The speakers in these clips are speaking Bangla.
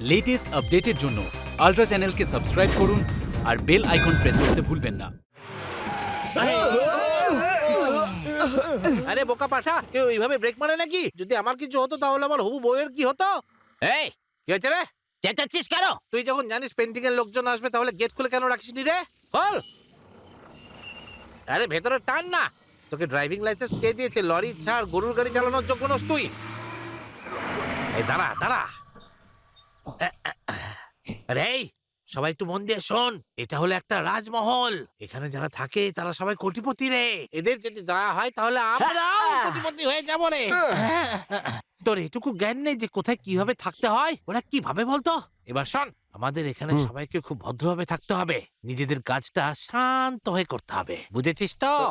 লেটেস্ট আপডেটের জন্য আলট্রা চ্যানেলকে সাবস্ক্রাইব করুন আর বেল আইকন প্রেস করতে ভুলবেন না। আরে বোকা পাঠা কেউ এইভাবে ব্রেক মারে নাকি? যদি আমার কিছু হতো তাহলে আমার হবু বউয়ের কি হতো? এই কি হয়েছে রে? চেঁচাচ্ছিস কেন? তুই যখন জানিস পেন্টিং এর লোকজন আসবে তাহলে গেট খুলে কেন রাখিস নি রে? খোল আরে ভেতরে টান না। তোকে ড্রাইভিং লাইসেন্স কে দিয়েছে? লরি ছাড় গরুর গাড়ি চালানোর যোগ্য নস তুই। এই দাঁড়া দাঁড়া। আরে সবাই একটু মন দিয়ে শোন এটা হলো একটা রাজমহল। এখানে যারা থাকে তারা সবাই কোটিপতি রে। এদের যদি দয়া হয় তাহলে আমরাও কোটিপতি হয়ে যাব রে। তোর এটুকু জ্ঞান নেই যে কোথায় কীভাবে থাকতে হয় ওরা কীভাবে বলতো? এবার শোন আমাদের এখানে সবাইকে খুব ভদ্রভাবে থাকতে হবে। নিজেদের কাজটা শান্ত হয়ে করতে হবে। বুঝেছিস তো? ও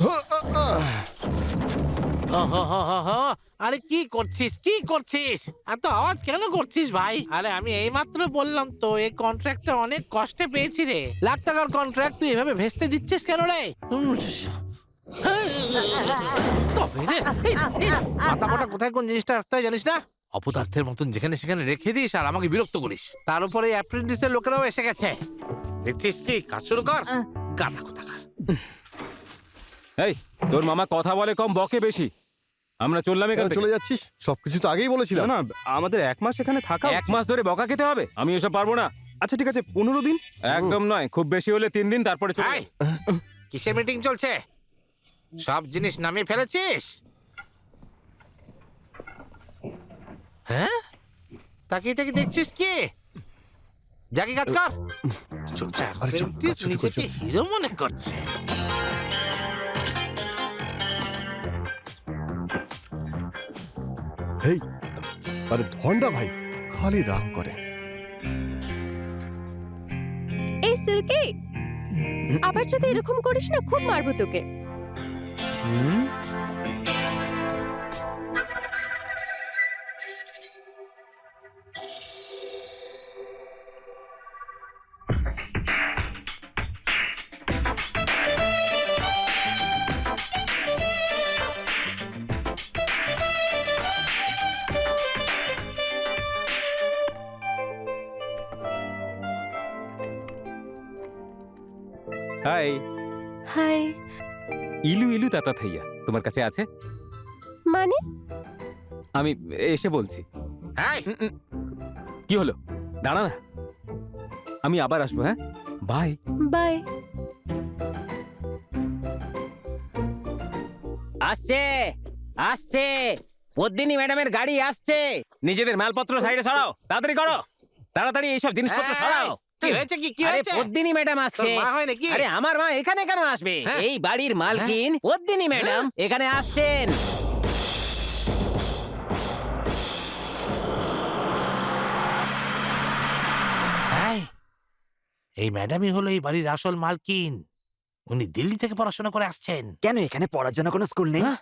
হো হো হো হো। আরে কি করছিস কি করছিস? এত আওয়াজ কেন করছিস ভাই? আরে আমি এইমাত্র বললাম তো এই কন্ট্রাক্টটা অনেক কষ্টে পেয়েছি রে। লাখ টাকার কন্ট্রাক্ট তুই এভাবে ভেস্তে দিচ্ছিস কেন রে? তবে রে, মাথা মোটা কোথায় কোন জিনিসটা হয় জানিস না? অপদার্থের মতন যেখানে সেখানে রেখে দিস আর আমাকে বিরক্ত করিস। তার উপরে অ্যাপ্রেন্টিসের লোকেরাও এসে গেছে। দেখছিস কি? কাজ শুরু কর। গাধা কোথাকার। এই তোর মামা কথা বলে কম বকে বেশি। আমরা চললাম এখান থেকে। চলে যাচ্ছিস? সবকিছু তো আগেই বলেছিলাম। না আমাদের এক মাস এখানে থাকা এক মাস ধরে বকা খেতে হবে? আমি এসব পারব না। আচ্ছা ঠিক আছে পনেরো দিন? একদম নয় খুব বেশি হলে তিন দিন তারপরে চলে কিসের মিটিং চলছে? সব জিনিস নামিয়ে ফেলেছিস? হ্যাঁ? তাকিয়ে তাকিয়ে দেখছিস কি? যাকে কাজ কর। চল। হিরো মনে করছে। এই আরে ধন্ডা ভাই খালি রাগ করে এই সিল্কি আবার যদি এরকম করিস না খুব মারবো তোকে হুম? হাই। হাই। ইলু ইলু তাতা থাইয়া তোমার কাছে আছে? মানে? আমি এসে বলছি। উম। কি হলো? দাঁড়া না। আমি আবার আসব হ্যাঁ? বাই। বাই। আসছে আসছে। পদ্মিনী ম্যাডামের গাড়ি আসছে। নিজেদের মালপত্র সাইডে সরাও তাড়াতাড়ি করো। তাড়াতাড়ি এইসব জিনিসপত্র সরাও। কি হয়েছে কি কি আরে হয়েছে? পদ্মিনী ম্যাডাম তোর মা হয় নাকি? আরে আমার মা এখানে কেন আসবে? হ্যাঁ। এই বাড়ির মালকিন পদ্মিনী ম্যাডাম এখানে আসছেন। এই, এই ম্যাডামই হলো এই বাড়ির আসল মালকিন। উনি দিল্লি থেকে পড়াশোনা করে আসছেন। কেন এখানে পড়ার জন্য কোনো স্কুল নেই? হ্যাঁ?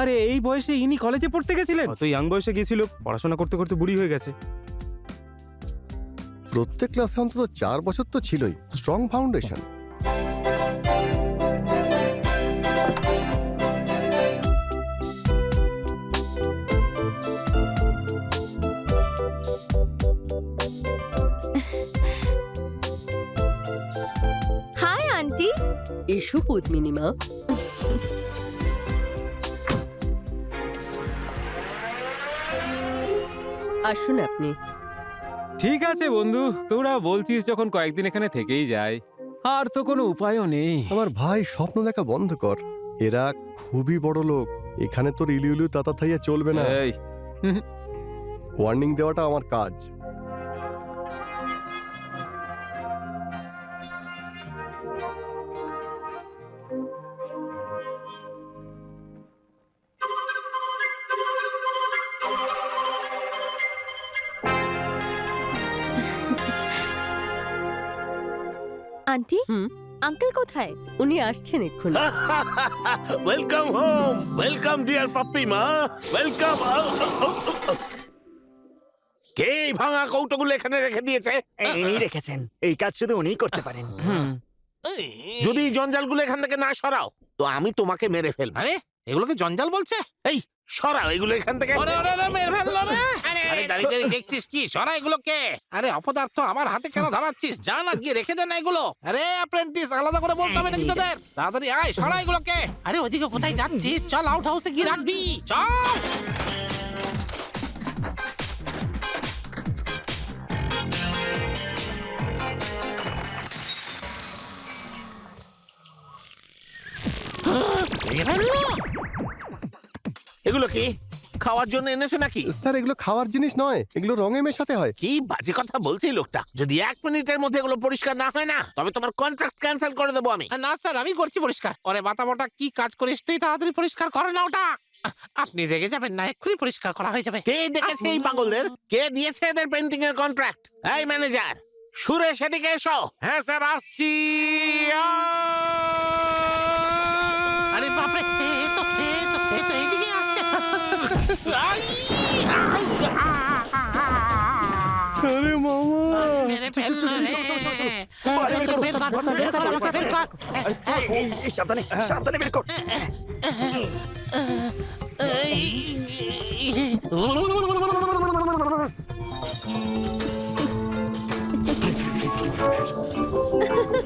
আরে এই বয়সে ইনি কলেজে পড়তে গেছিলেন? অত ইয়াং বয়সে গিয়েছিল পড়াশোনা করতে করতে বুড়ি হয়ে গেছে। প্রত্যেক ক্লাসে অন্তত চার বছর তো ছিলই স্ট্রং ফাউন্ডেশন হাই আন্টি এসো পদ্মিনী মা। আসুন আপনি। ঠিক আছে বন্ধু তোরা বলছিস যখন কয়েকদিন এখানে থেকেই যায় আর তো কোনো উপায়ও নেই। আমার ভাই স্বপ্ন দেখা বন্ধ কর। এরা খুবই বড় লোক। এখানে তোর ইলিউলিউ ইলু তাতা থাইয়া চলবে না। এই। ওয়ার্নিং দেওয়াটা আমার কাজ। আন্টি? আঙ্কেল কোথায়? উনি আসছেন এক্ষুনি। Welcome home welcome dear Pappi মা ওয়েলকাম কে এই ভাঙা কৌটোগুলো এখানে রেখে দিয়েছে? ইনি রেখেছেন। এই কাজ শুধু উনিই করতে পারেন। হুম। যদি জঞ্জালগুলো এখান থেকে না সরাও তো আমি তোমাকে মেরে ফেলব। আরে এগুলোকে জঞ্জাল বলছে? এই সরাও এগুলো এখান থেকে ওরে ওরে ওরে মেরে ফেলল রে। আরে দাঁড়িয়ে দাঁড়িয়ে দেখছিস কি? সরা এগুলোকে আরে অপদার্থ আমার হাতে কেন ধরাচ্ছিস? যা না গিয়ে রেখে দে না এগুলো। আরে অ্যাপ্রেন্টিস আলাদা করে বলতে হবে নাকি তোদের? তাড়াতাড়ি আয় সরা এগুলোকে আরে ওদিকে কোথায় যাচ্ছিস? চল আউট হাউসে গিয়ে রাখবি। চল। এগুলো কি? খাওয়ার জন্য এনেছো নাকি? স্যার এগুলো খাওয়ার জিনিস নয় এগুলো রঙে মেশাতে হয়। কি বাজে কথা বলছি লোকটা। যদি এক মিনিটের মধ্যে এগুলো পরিষ্কার না হয় না তবে তোমার কন্ট্রাক্ট ক্যান্সেল করে দেবো আমি। না স্যার আমি করছি পরিষ্কার। ওরে মাথা মোটা কি কাজ করিস তুই তাড়াতাড়ি পরিষ্কার করে না ওটা। আপনি রেগে যাবেন না এক্ষুনি পরিষ্কার করা হয়ে যাবে। কে ডেকেছে এই পাগলদের? কে দিয়েছে এদের পেন্টিং এর কন্ট্রাক্ট এই ম্যানেজার সুরে সেদিকে এসো। হ্যাঁ স্যার আসছি। আরে বাপরে এ তো এ তো এ তো এদিকে আসছে আই! আরে মামা মেরে ফেলল রে। বের কর, বের কর, আমাকে বের কর। এই, এই, সাবধানে সাবধানে বের কর চুপ ハハ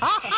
ハハ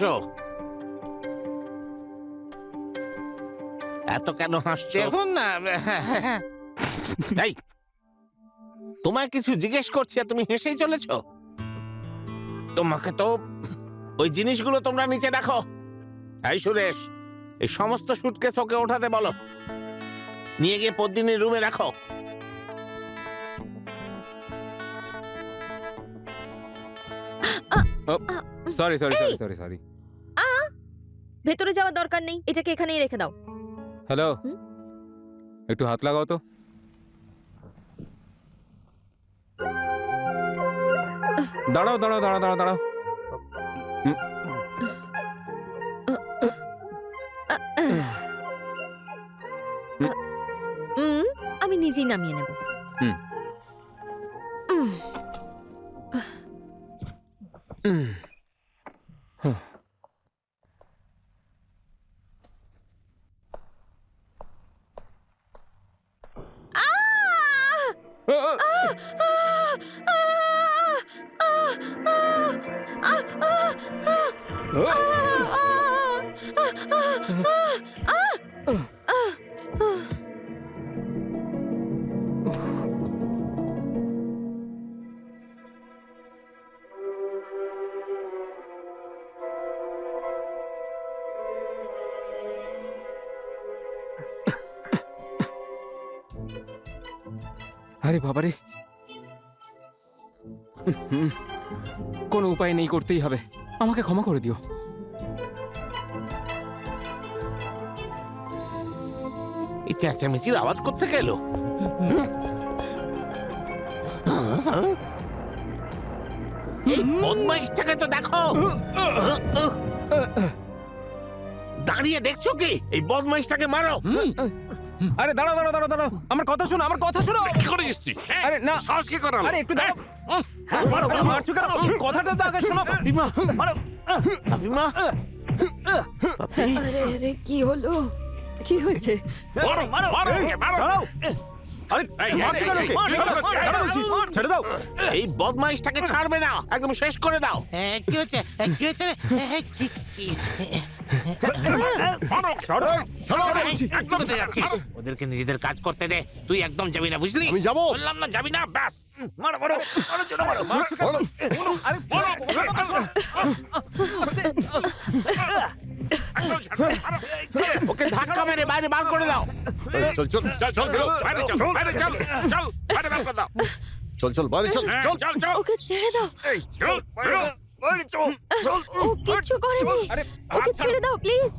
এসো। এত কেন হাসছো? দেখুন না এই তোমায় কিছু জিজ্ঞেস করছি আর তুমি হেসেই চলেছো? তোমাকে তো ওই জিনিসগুলো তোমরা নিচে রাখো এই সুরেশ এই সমস্ত সুটকেস ওকে ওঠাতে বলো। নিয়ে গিয়ে পদ্মিনীর রুমে রাখো। Sorry sorry sorry sorry sorry ভেতরে যাওয়ার দরকার নেই এটাকে এখানেই রেখে দাও। হ্যালো? একটু হাত লাগাও তো। দাঁড়াও দাঁড়াও দাঁড়াও দাঁড়াও দাঁড়াও। আমি নিজেই নামিয়ে নেব। হুম। আরে বাবারে উপায় নেই করতেই হবে। আমাকে ক্ষমা করে দিও। এই চেঁচামেচির আওয়াজ করতে গেল এই বদমাইশটাকে তো দেখো। দাঁড়িয়ে দেখছ কি? এই বদমাইশটাকে মারো। আরে দাঁড়াও দাঁড়াও দাঁড়াও দাঁড়াও। আমার কথা শোনো আমার কথা শোনো। কি করেছিস তুই হ্যাঁ? আরে না। সাহস কি করালো আরে একটু দাঁড়াও। হ্যাঁ, মারো, মারো, মারছো কেন? কথাটা তো আগে শোনো বিমা মারো। বিমা আরে আরে কি হলো? কি হয়েছে? মারো, মারো। মারো। মারো। আরে মারছো কেন ছাড়ো, দাও এই বদমাইশটাকে ছাড়বে না। একদম শেষ করে দাও। এ, কি হচ্ছে? এ, কি হচ্ছে? ওদেরকে নিজেদের কাজ করতে দে। তুই একদম যাবি না বুঝলি? আমি যাব। বললাম না যাবি না ব্যাস। মারো, মারো, মারো, জোরে মারো। আরে। ওকে ধাক্কা মেরে বাইরে বার করে দাও। চল চল চল চল চল বাইরে চল বাইরে চল চল বাইরে বার করে দাও। চল চল বাইরে চল হ্যাঁ, চল চল চল। ওকে ছেড়ে দাও। চল বাইরে চল। চল। ও কিচ্ছু করেনি। আরে ওকে ছেড়ে। দাও প্লিজ।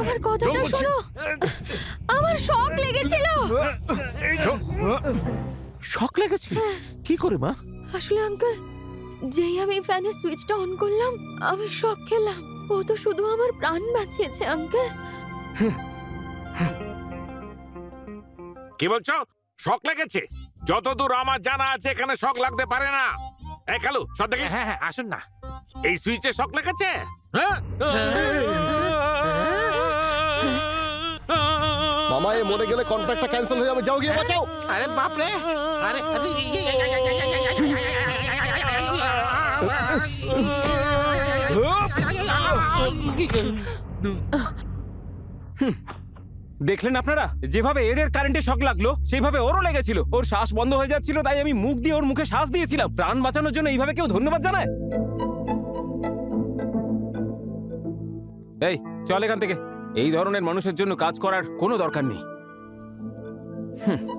আমার কথাটা। শোনো। আমার শক লেগেছিল। শক লেগেছে কি করে মা? আসলে আঙ্কেল যেই আমি ফ্যানের সুইচটা অন করলাম আমি শক খেলাম। ও তো শুধু আমার প্রাণ বাঁচিয়েছে আঙ্কেল কি বলছো? শক লেগেছে? যতদূর আমার জানা আছে এখানে শক লাগতে পারে না। এই কালু সব দেখি হ্যাঁ হ্যাঁ আসুন না এই সুইচে শক লেগেছে হ্যাঁ? মামা এ মরে গেলে কন্ট্রাক্টটা ক্যান্সেল হয়ে যাবে যাও গিয়ে বাঁচাও আরে বাপ রে আরে ই- দেখলেন আপনারা? যেভাবে এদের কারেন্টে শক লাগল, সেইভাবে ওরও লেগেছিল। ওর শ্বাস বন্ধ হয়ে যাচ্ছিল, তাই আমি মুখ দিয়ে ওর মুখে শ্বাস দিয়েছিলাম। প্রাণ বাঁচানোর জন্য এইভাবে কেউ ধন্যবাদ জানায়? এই, চল এখান থেকে। এই ধরনের মানুষের জন্য কাজ করার কোনো দরকার নেই। আরে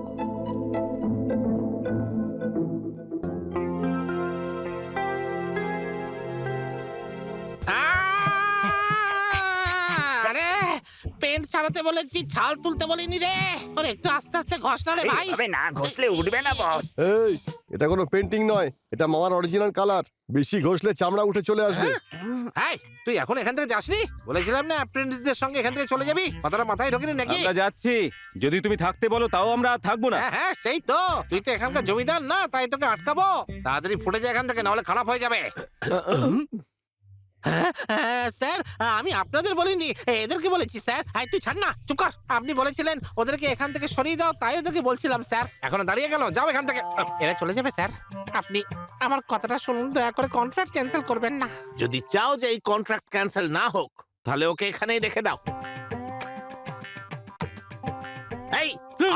ছাড়াতে বলেছি ছাল তুলতে বলিনি রে। ওরে একটু আস্তে আস্তে ঘষ না রে ভাই। এইভাবে না ঘষলে উঠবে না বস। এই এটা কোনো পেন্টিং নয় এটা মামার অরিজিনাল কালার বেশি ঘষলে চামড়া উঠে চলে আসবে। এই তুই এখন এখান থেকে যাসনি? বলেছিলাম না অ্যাপ্রেন্টিসদের সঙ্গে এখান থেকে চলে যাবি? কথাটা মাথায় ঢোকেনি নাকি? আমরা যাচ্ছি। যদি তুমি থাকতে বলো তাও আমরা আর থাকব না। হ্যাঁ হ্যাঁ সেই তো। তুই তো এখানকার জমিদার না তাই তোকে আটকাবো। তাড়াতাড়ি ফুটে যায় এখান থেকে নাহলে খারাপ হয়ে যাবে। হ্যাঁ, হ্যাঁ, স্যার আমি আপনাদের বলিনি এদেরকে বলেছি স্যার। হাই তুই ছাড় না চুপ কর। আপনি বলেছিলেন ওদেরকে এখান থেকে সরিয়ে দাও তাই ওদেরকে বলছিলাম স্যার। এখনও দাঁড়িয়ে গেল যাও এখান থেকে। এরা চলে যাবে স্যার। আপনি আমার কথাটা শুনুন দয়া করে কন্ট্রাক্ট ক্যান্সেল করবেন না। যদি চাও যে এই কন্ট্রাক্ট ক্যান্সেল না হোক তাহলে ওকে এখানেই রেখে দাও। এই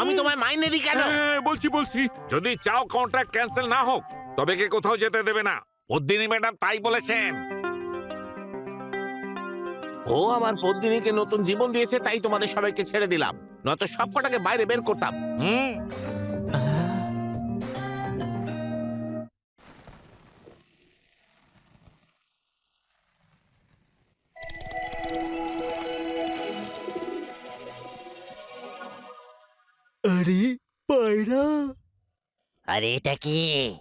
আমি তোমায় মাইনে দিই কেন? হ্যাঁ, বলছি বলছি। যদি চাও কন্ট্রাক্ট ক্যান্সেল না হোক তবে কে কোথাও যেতে দেবে না। পদ্মিনী ম্যাডাম তাই বলেছেন। ও আমার পদ্মিনীকে নতুন জীবন দিয়েছে তাই তোমাদের সবাইকে ছেড়ে দিলাম। নয়তো সব কটাকে বাইরে বের করতাম। হুম? আরে পায়রা। আরে এটা কি?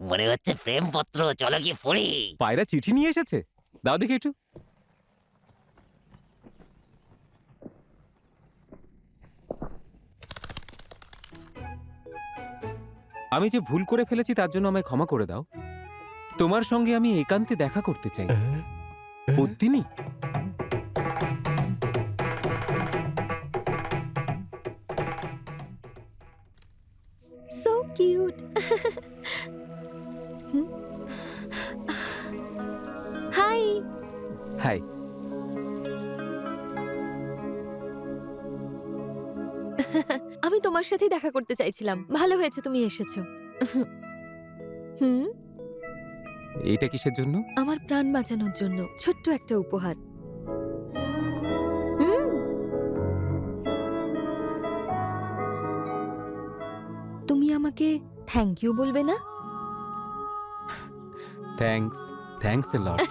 মনে হচ্ছে প্রেমপত্র চলো কি পড়ি। পায়রা চিঠি নিয়ে এসেছে। দাও দেখি একটু। আমি যে ভুল করে ফেলেছি তার জন্য আমায় ক্ষমা করে দাও। তোমার সঙ্গে আমি একান্তে দেখা করতে চাই। পদ্মিনী আমি তোমার সাথেই দেখা করতে চাইছিলাম। ভালো হয়েছে তুমি এসেছ। হুম? এইটা কিসের জন্য? আমার প্রাণ বাঁচানোর জন্য। ছোট্ট একটা উপহার। হুম। তুমি আমাকে থ্যাংক ইউ বলবে না? Thanks thanks a lot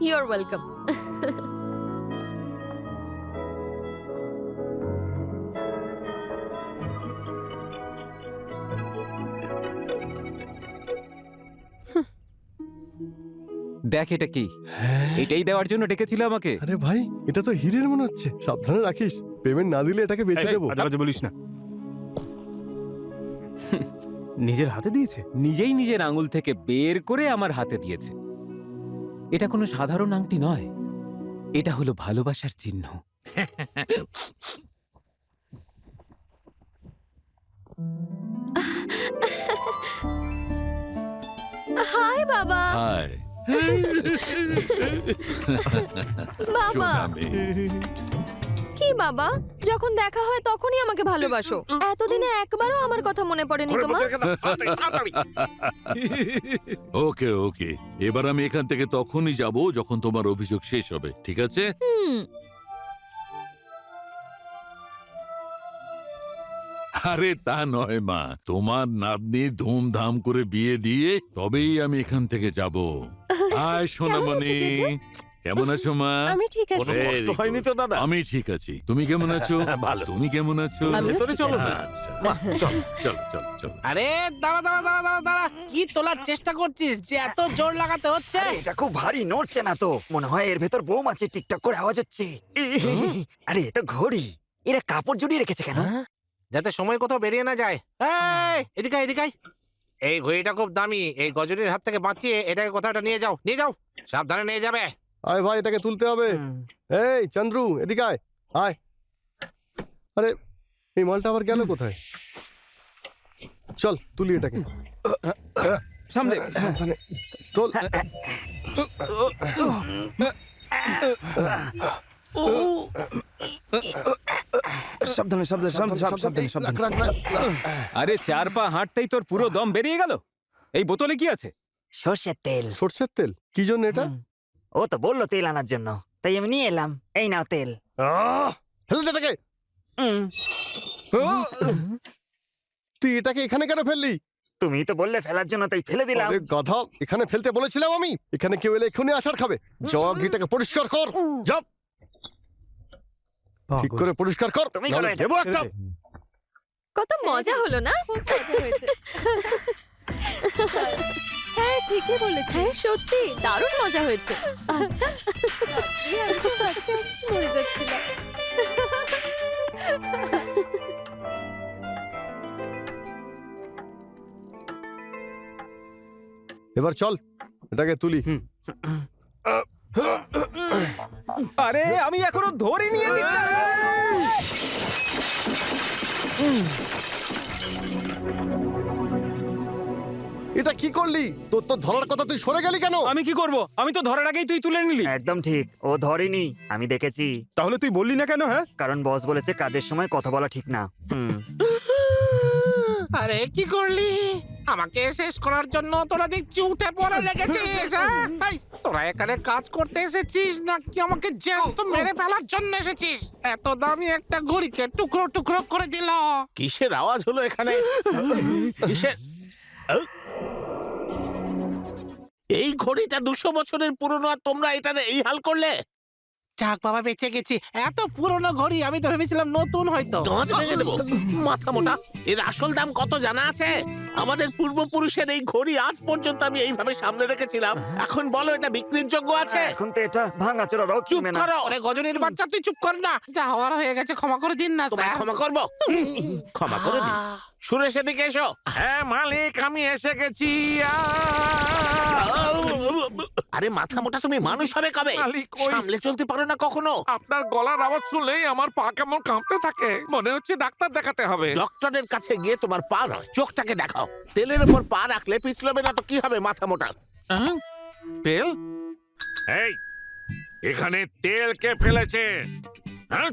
you are welcome দেখ এটা কি। এটাই দেওয়ার জন্য ডেকেছিল আমাকে। আরে ভাই এটা তো হিরের মনে হচ্ছে। সাবধানে রাখিস। পেমেন্ট না দিলে এটাকে বেচে দেবো। আজে বলিস না। নিজের হাতে দিয়েছে? নিজেই নিজের আঙুল থেকে বের করে আমার হাতে দিয়েছে। এটা কোনো সাধারণ আংটি নয়। এটা হলো ভালোবাসার চিহ্ন। হাই বাবা। হাই বাবা। কি বাবা? যখন দেখা হয় তখনই আমাকে ভালোবাসো। এতদিনে একবারও আমার কথা মনে পড়েনি তোমার? ওকে ওকে। এবার আমি এখান থেকে তখনই যাব যখন তোমার অভিযোগ শেষ হবে ঠিক আছে? হুম। আরে তা নয় মা। তোমার নাতনি ধুমধাম করে বিয়ে দিয়ে তবেই আমি এখান থেকে যাব। আয় সোনামণি। কেমন আছো মা? আমি ঠিক কোনো আছি কষ্ট হয়নি তো দাদা? আমি ঠিক আছি। তুমি কেমন আছো? ভালো। তুমি কেমন আছো? আমিও ভেতরে ঠিক চলো না। আচ্ছা বাহ, চল চলো চলো চলো। আরে দাঁড়া দাঁড়া দাঁড়া দাঁড়া দাঁড়া। কি তোলার চেষ্টা করছিস? যে এত জোর লাগাতে হচ্ছে? আরে, এটা খুব ভারী নড়ছে না তো। মনে হয় এর ভেতর বোম আছে টিকটক করে আওয়াজ হচ্ছে। আরে এটা ঘড়ি। এরা কাপড় জড়িয়ে রেখেছে কেন? হ্যাঁ? যাতে সময় কোথাও বেরিয়ে না যায়। এই, এদিকে আয়, এদিকে আয়। এই ঘড়িটা খুব দামি এই গজনীর হাত থেকে বাঁচিয়ে এটাকে কোথাও একটা নিয়ে যাও নিয়ে যাও সাবধানে নিয়ে যাবে। আয় ভাই এটাকে তুলতে হবে। এই চন্দ্রু এদিকে আয় আয়। আরে এই মালটা আবার গেল কোথায়? চল তুলি এটাকে। সামনে সামনে। তোল। সাবধানে সাবধানে সাবধানে সাবধানে। আরে চার পা হাঁটতেই তোর পুরো দম বেরিয়ে গেল? এই বোতলে কি আছে? সর্ষের তেল। সর্ষের তেল? কি জন্য এটা? ও তো বলল তেল আনার জন্য তাই আমি নিয়ে এলাম। এই নাও তেল। ফেলে দে এটাকে! তুই এটাকে এখানে কেন ফেললি? তুমি তো বললে ফেলার জন্য তাই ফেলে দিলাম। আরে গাধা এখানে ফেলতে বলেছিলাম আমি। এখানে কেউ এলে এক্ষুনি আছাড় খাবে। জগ এটাকে পরিষ্কার কর। যাও। ঠিক করে পরিষ্কার কর তুমি করো এটা। দেবো একটা। কত মজা হলো না? হ্যাঁ ঠিকই বলেছে হ্যাঁ সত্যি দারুণ মজা হয়েছে। আচ্ছা। আস্তে আস্তে মরে যাচ্ছিল এবার চল এটাকে তুলি। আরে আমি এখনও ধরে নিয়ে এটা কি করলি? তোর তো ধরার কথা তুই সরে গেলি কেন? আমি কি করব? আমি তো ধরার আগেই তুই তুলে নিলি। একদম ঠিক ও ধরেনি আমি দেখেছি। তাহলে তুই বললি না কেন হ্যাঁ? কারণ বস বলেছে কাজের সময় কথা বলা ঠিক না। আরে কি করলি? আমাকে শেষ করার জন্য তোরা দেখছি উঠে পড়ে লেগেছিস হ্যাঁ? তোরা এখানে কাজ করতে এসেছিস নাকি আমাকে জ্যান্ত মেরে ফেলার জন্য এসেছিস? এত দামি একটা ঘড়িকে টুকরো টুকরো করে দিল। কিসের আওয়াজ হলো এখানে? কিসের? এই ঘড়িটা দুশো বছরের পুরনো আর তোমরা এটারে এই হাল করলে? যাক বাবা বেঁচে গেছি। এত পুরনো ঘড়ি আমি তো ভেবেছিলাম নতুন হয়তো। তোমাদের ভেঙে দেবো। মাথা মোটা এর আসল দাম কত জানা আছে? আমাদের পূর্বপুরুষের এই ঘড়ি আজ পর্যন্ত আমি এইভাবে সামনে রেখেছিলাম। এখন বলো এটা বিক্রির যোগ্য আছে? এখন তো এটা ভাঙা চোরা রোগ চুপ করো। ওরে গজনীর বাচ্চা তুই চুপ কর না। যা হওয়ার হয়ে গেছে ক্ষমা করে দিন না তোমায় স্যার। ক্ষমা করব? ক্ষমা করে দিন। সুরেশ এদিকে এসো। হ্যাঁ মালিক আমি এসে গেছি। আরে মাথা মোটা তুমি মানুষ হবে কবে? মালিক, ওই- সামলে চলতে পারো না কখনো। আপনার গলার আওয়াজ শুনলেই আমার পা কেমন কাঁপতে থাকে। মনে হচ্ছে ডাক্তার দেখাতে হবে। ডক্টরের কাছে গিয়ে তোমার পা নয় চোখটাকে দেখাও। তেলের উপর পা রাখলে পিছলবে না তো কি হবে মাথা মোটা? আহ? তেল? এই এখানে তেল কে ফেলেছে? হ্যাঁ?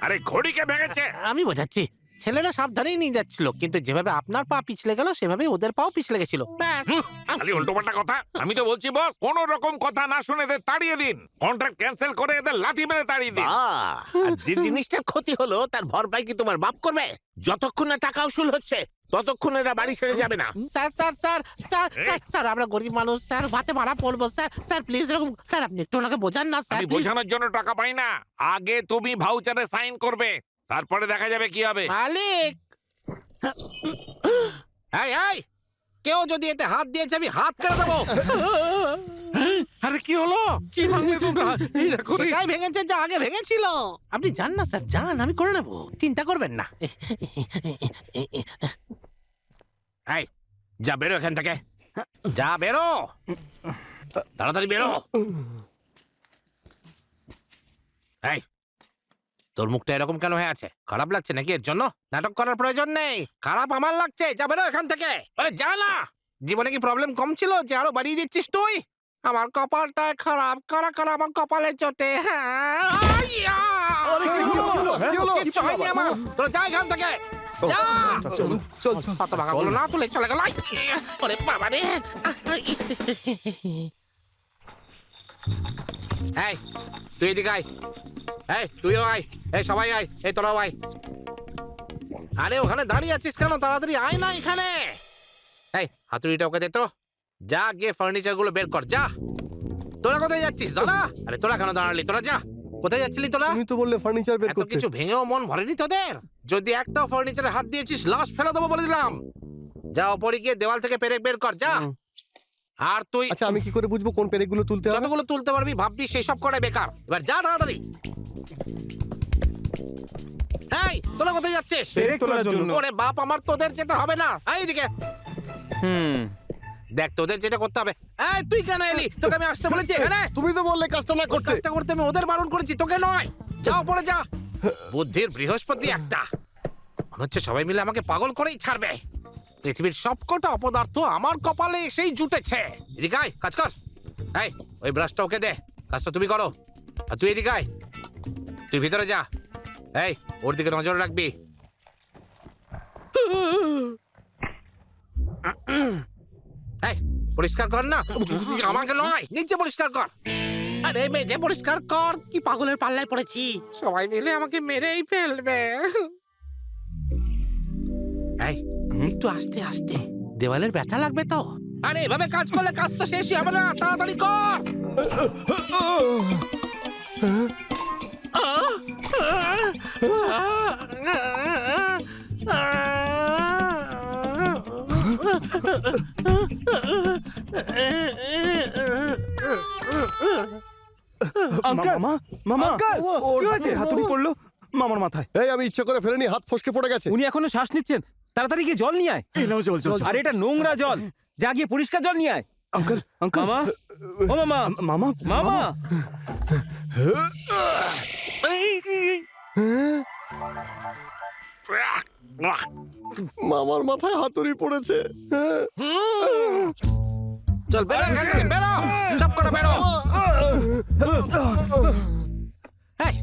আরে ঘড়ি কে ভেঙেছে? আমি বোঝাচ্ছি। ছেলেরা সাবধানেই নিয়ে যাচ্ছিল কিন্তু যেভাবে আপনার পা পিছলে গেল সেভাবে ওদের পাও পিছলে গেছিল। ব্যাস। খালি উল্টোপাল্টা কথা। আমি তো বলছি বস কোন রকম কথা না শুনে এদের তাড়িয়ে দিন। কন্ট্রাক্ট ক্যান্সেল করে এদের লাথি মেরে তাড়িয়ে দিন। আহ, আর যে জিনিসটার ক্ষতি হলো তার ভরপাই কি তোমার বাপ করবে? যতক্ষণ না টাকা উসুল হচ্ছে ততক্ষণ এরা বাড়ি ছেড়ে যাবে না। Sir sir sir sir sir sir আমরা গরিব মানুষ স্যার ভাতে মারা পড়ব স্যার স্যার প্লিজ এরকম স্যার আপনি একটু ওনাকে বোঝান না স্যার আমি please। বোঝানোর জন্য টাকা পাই না। আগে তুমি ভাউচারে সাইন করবে। তারপরে দেখা যাবে কি হবে। মালিক! এই এই! কেউ যদি এতে হাত দিয়েছে আমি হাত কেটে দেবো। আরে কি হলো? কি ভাঙলে তোমরা? এই দেখো রে। সেটাই ভেঙেছে যা আগে ভেঙেছিল। আপনি যান না স্যার যান আমি করে নেব। চিন্তা করবেন না। এই যা বেরো এখান থেকে। যা বেরো। তাড়াতাড়ি বেরো। এই তোর মুখটা এরকম কেন হয়ে আছে? খারাপ লাগছে নাকি এর জন্য? নাটক করার প্রয়োজন নেই। খারাপ আমার লাগছে। যা বেরো এখান থেকে। আরে যা না! জীবনে কি প্রবলেম কম ছিল যে আরও বাড়িয়ে দিচ্ছিস তুই? আমার কপালটা খারাপ। করা করা আমার কপালে চটে? হ্যাঁ তোরা যা এখান থেকে। যা! চল চল চল কত না তুলে চলে গেল। ওরে বাবা রে। এই তুই এদিকে আয়। এই তুইও আয়। এই সবাই আয়। এই তোরাও আয়। আরে ওখানে দাঁড়িয়ে আছিস কেন? তাড়াতাড়ি আয় না এখানে। এই হাতুড়িটা ওকে দে তো। যা গিয়ে ফার্নিচারগুলো বের কর যা। তোরা কোথায় যাচ্ছিস দাদা আরে তোরা কেন দাঁড়ালি? তোরা যা। কোথায় যাচ্ছিলি তোরা? তুমি তো বললে ফার্নিচার বের করতে। কিছু ভেঙেও মন ভরেনি তোদের? যদি একটাও ফার্নিচারে হাত দিয়েছিস লাশ ফেলে দেবো বলে দিলাম। যা ওপরে গিয়ে দেওয়াল থেকে পেরেক বের কর যা। আর তুই আচ্ছা আমি কি করে বুঝব কোন পেরেকগুলো তুলতে হবে? যতগুলো তুলতে পারবি ভাববি সেই সব করে বেকার। এবার যা তাড়াতাড়ি। এই তোরা কোথায় যাচ্ছিস? পেরেক তোলার জন্য। ওরে বাপ আমার তোদের যেতে হবে না। এই দিকে হুম। দেখ তোদের যেটা করতে হবে। এই তুই কেন এলি? তোকে আমি আসতে বলেছি এখানে। তুমি তো বললে কাজটা না করতে। কাজটা করতে আমি ওদের বারণ করেছি তোকে নয়। যাও পরে যা। বুদ্ধির বৃহস্পতি একটা। মনে হচ্ছে সবাই মিলে আমাকে পাগল করেই ছাড়বে। পৃথিবীর সবকটা অপদার্থ আমার কপালে এসেই জুটেছে। এদিকে আয়, কাজ কর। এই ওই ব্রাশটা ওকে দে। কাজটা তুমি করো। আর তুই এদিকে আয়। তুই ভিতরে যা। এই ওর দিকে নজর রাখবি। এই পরিষ্কার কর না। আমাকে নয় নিচে পরিষ্কার কর। আরে মেজে পরিষ্কার কর কি পাগলের পাল্লায় পড়েছি। সবাই মিলে আমাকে মেরেই ফেলবে। এই একটু আস্তে আস্তে। দেওয়ালের ব্যথা লাগবে তো। আরে এভাবে কাজ করলে কাজ তো শেষই হবে না তাড়াতাড়ি কর। আঙ্কেল মামা মামা কি হয়েছে? হাতুড়ি পড়ল? মামার মাথায়। এই আমি ইচ্ছা করে ফেলেনি হাত ফসকে পড়ে গেছে। উনি এখনও শ্বাস নিচ্ছেন। তাড়াতাড়ি গিয়ে জল নিয়ে আয়। এই নাও জল জল আর এটা নোংরা জল। যা গিয়ে পরিষ্কার জল নিয়ে আয়। আঙ্কেল আঙ্কেল মামা? ও মামা? মামা? মামা? মামার মাথায় হাতুড়ি পড়েছে। হ্যাঁ। চল বেরো এখান থেকে, বেরো। সব করে বেরো। এই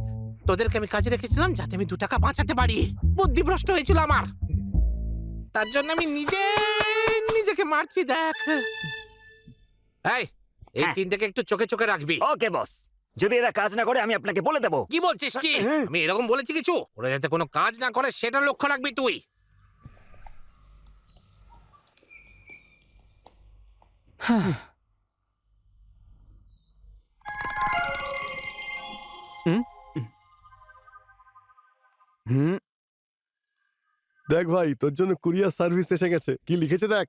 তোদেরকে আমি কাজে রেখেছিলাম যাতে আমি দু টাকা বাঁচাতে পারি। বুদ্ধিভ্রষ্ট হয়েছিল আমার। তার জন্য আমি নিজে নিজেকে মারছি দেখ। এই এই হ্যাঁ। তিনটাকে একটু চোখে চোখে রাখবি। ওকে বস। যদি এরা কাজ না করে আমি আপনাকে বলে দেবো। কি বলছিস? কি? আমি এরকম বলেছি কিছু? ওরা যাতে কোনো কাজ না করে সেটা লক্ষ্য রাখবি তুই। দেখ ভাই তোর জন্য কুরিয়ার সার্ভিস এসে গেছে। কি লিখেছে দেখ?